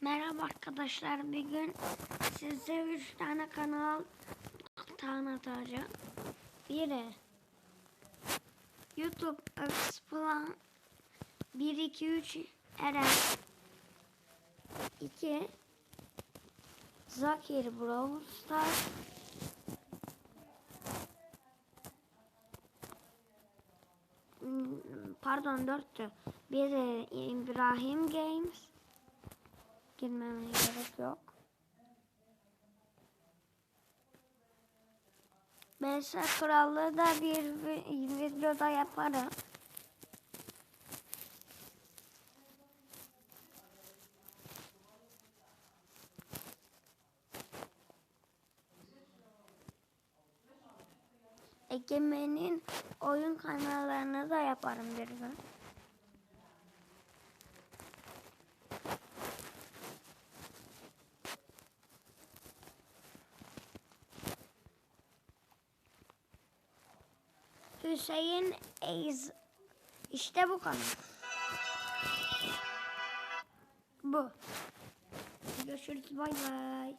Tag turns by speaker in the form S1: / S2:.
S1: Merhaba arkadaşlar. Bir gün size üç tane kanal tanıtacağım. Biri YouTube Explan 1 2 3 Eren 2 Zakir Brawl Stars Hmm, Pardon dörttü. Biri İbrahim Games girmemeye gerek yok. Mesela krallığı da bir vi- videoda yaparım. Egemen'in oyun kanallarını da yaparım bir gün. Hüseyin Eyz. İşte bu kanal. Bu. Görüşürüz bay bay.